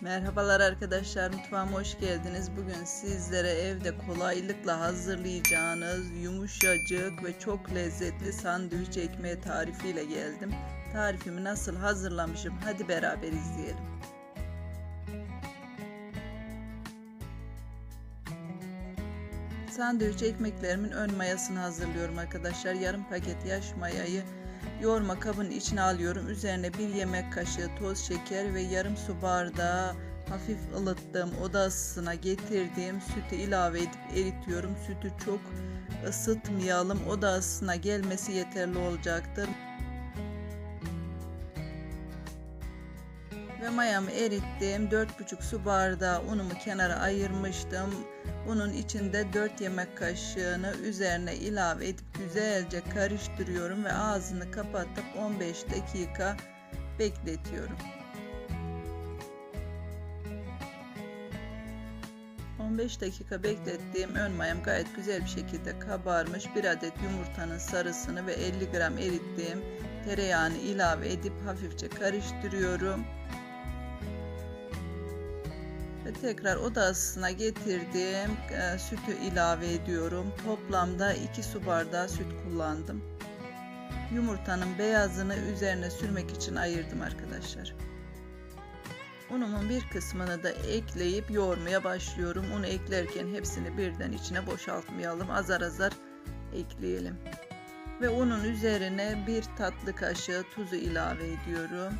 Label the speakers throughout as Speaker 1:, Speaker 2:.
Speaker 1: Merhabalar arkadaşlar mutfağıma hoş geldiniz. Bugün sizlere evde kolaylıkla hazırlayacağınız yumuşacık ve çok lezzetli sandviç ekmeği tarifiyle geldim. Tarifimi nasıl hazırlamışım hadi beraber izleyelim. Sandviç ekmeklerimin ön mayasını hazırlıyorum arkadaşlar. Yarım paket yaş mayayı yoğurma kabının içine alıyorum. Üzerine bir yemek kaşığı toz şeker ve yarım su bardağı hafif ılıttığım oda ısısına getirdiğim sütü ilave edip eritiyorum. Sütü çok ısıtmayalım. Oda ısısına gelmesi yeterli olacaktır. Ve mayamı erittim. 4,5 su bardağı unumu kenara ayırmıştım. Unun içinde 4 yemek kaşığını üzerine ilave edip güzelce karıştırıyorum ve ağzını kapatıp 15 dakika bekletiyorum. 15 dakika beklettiğim ön mayam gayet güzel bir şekilde kabarmış. Bir adet yumurtanın sarısını ve 50 gram erittiğim tereyağını ilave edip hafifçe karıştırıyorum. Ve tekrar oda ısısına getirdiğim e, sütü ilave ediyorum. Toplamda 2 su bardağı süt kullandım. Yumurtanın beyazını üzerine sürmek için ayırdım arkadaşlar. Unumun bir kısmını da ekleyip yoğurmaya başlıyorum. Unu eklerken hepsini birden içine boşaltmayalım. Azar azar ekleyelim. Ve unun üzerine bir tatlı kaşığı tuzu ilave ediyorum.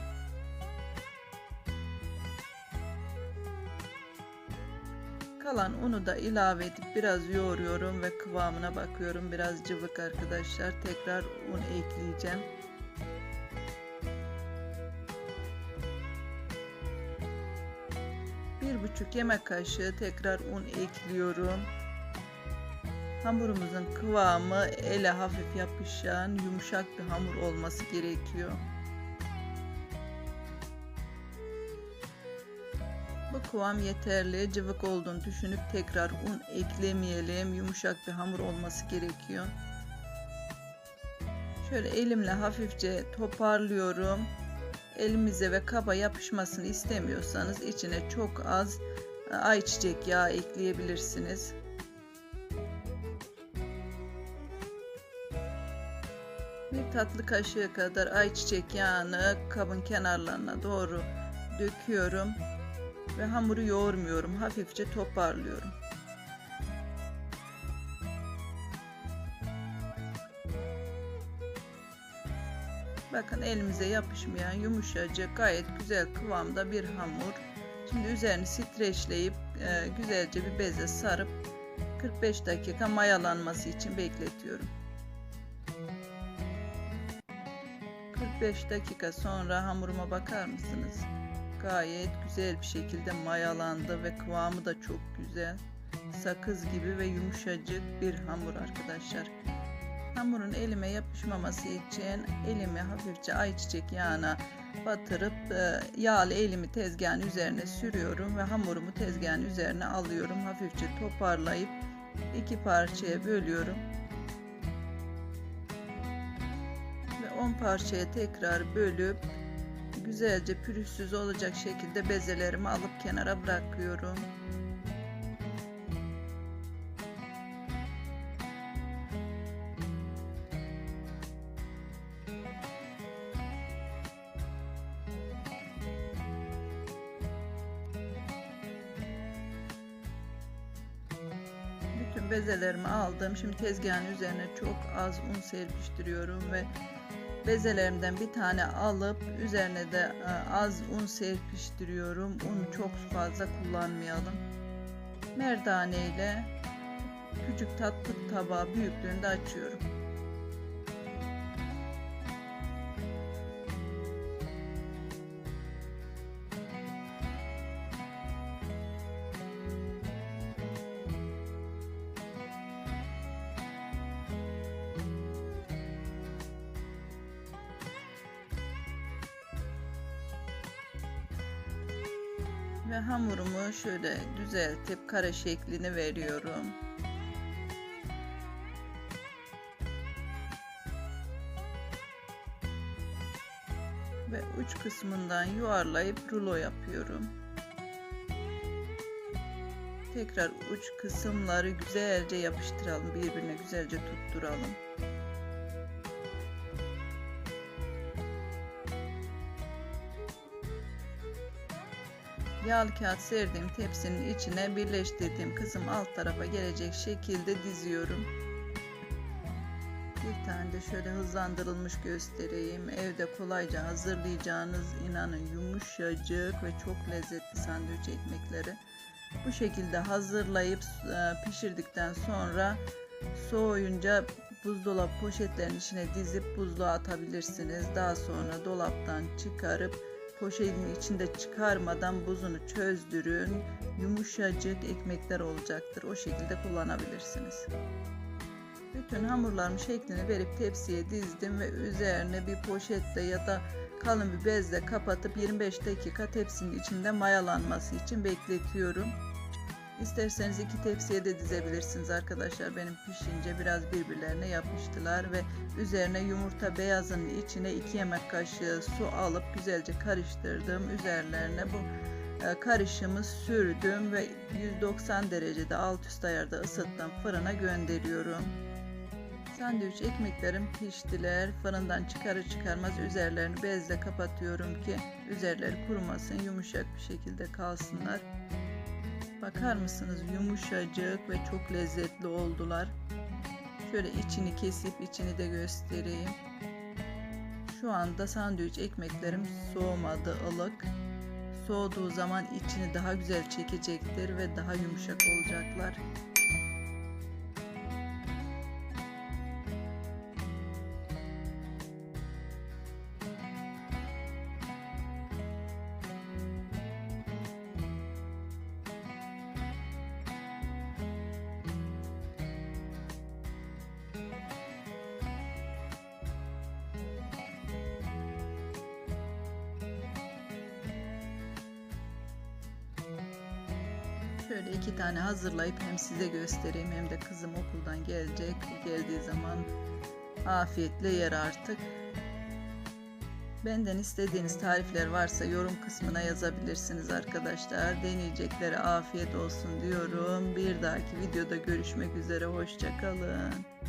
Speaker 1: Kalan unu da ilave edip biraz yoğuruyorum ve kıvamına bakıyorum. Biraz cıvık arkadaşlar. Tekrar un ekleyeceğim. Bir buçuk yemek kaşığı tekrar un ekliyorum. Hamurumuzun kıvamı ele hafif yapışan yumuşak bir hamur olması gerekiyor. Bu kıvam yeterli. Cıvık olduğunu düşünüp tekrar un eklemeyelim. Yumuşak bir hamur olması gerekiyor. Şöyle elimle hafifçe toparlıyorum. Elimize ve kaba yapışmasını istemiyorsanız içine çok az ayçiçek yağı ekleyebilirsiniz. Bir tatlı kaşığı kadar ayçiçek yağını kabın kenarlarına doğru döküyorum ve hamuru yoğurmuyorum. Hafifçe toparlıyorum. Bakın elimize yapışmayan yumuşacık gayet güzel kıvamda bir hamur. Şimdi üzerini streçleyip e, güzelce bir beze sarıp 45 dakika mayalanması için bekletiyorum. 45 dakika sonra hamuruma bakar mısınız? Gayet güzel bir şekilde mayalandı ve kıvamı da çok güzel. Sakız gibi ve yumuşacık bir hamur arkadaşlar. Hamurun elime yapışmaması için elimi hafifçe ayçiçek yağına batırıp e, yağlı elimi tezgahın üzerine sürüyorum ve hamurumu tezgahın üzerine alıyorum. Hafifçe toparlayıp iki parçaya bölüyorum. Ve 10 parçaya tekrar bölüp güzelce pürüzsüz olacak şekilde bezelerimi alıp kenara bırakıyorum. Bütün bezelerimi aldım. Şimdi tezgahın üzerine çok az un serpiştiriyorum ve bezelerimden bir tane alıp üzerine de e, az un serpiştiriyorum. Unu çok fazla kullanmayalım. Merdane ile küçük tatlı tabağı büyüklüğünde açıyorum. Ve hamurumu şöyle düzeltip kare şeklini veriyorum. Ve uç kısmından yuvarlayıp rulo yapıyorum. Tekrar uç kısımları güzelce yapıştıralım. Birbirine güzelce tutturalım. Yağlı kağıt serdiğim tepsinin içine birleştirdiğim kısım alt tarafa gelecek şekilde diziyorum. Bir tane de şöyle hızlandırılmış göstereyim. Evde kolayca hazırlayacağınız inanın yumuşacık ve çok lezzetli sandviç ekmekleri. Bu şekilde hazırlayıp e, pişirdikten sonra soğuyunca buzdolabı poşetlerin içine dizip buzluğa atabilirsiniz. Daha sonra dolaptan çıkarıp poşetin içinde çıkarmadan buzunu çözdürün. Yumuşacık ekmekler olacaktır. O şekilde kullanabilirsiniz. Bütün hamurlarımın şeklini verip tepsiye dizdim ve üzerine bir poşetle ya da kalın bir bezle kapatıp 25 dakika tepsinin içinde mayalanması için bekletiyorum. İsterseniz iki tepsiye de dizebilirsiniz arkadaşlar. Benim pişince biraz birbirlerine yapıştılar ve üzerine yumurta beyazının içine 2 yemek kaşığı su alıp güzelce karıştırdım. Üzerlerine bu e, karışımı sürdüm ve 190 derecede alt üst ayarda ısıttım fırına gönderiyorum. Sandviç ekmeklerim piştiler. Fırından çıkarır çıkarmaz üzerlerini bezle kapatıyorum ki üzerleri kurumasın, yumuşak bir şekilde kalsınlar. Bakar mısınız yumuşacık ve çok lezzetli oldular. Şöyle içini kesip içini de göstereyim. Şu anda sandviç ekmeklerim soğumadı ılık. Soğuduğu zaman içini daha güzel çekecektir ve daha yumuşak olacaklar. Şöyle iki tane hazırlayıp hem size göstereyim hem de kızım okuldan gelecek. Geldiği zaman afiyetle yer artık. Benden istediğiniz tarifler varsa yorum kısmına yazabilirsiniz arkadaşlar. Deneyeceklere afiyet olsun diyorum. Bir dahaki videoda görüşmek üzere. Hoşçakalın.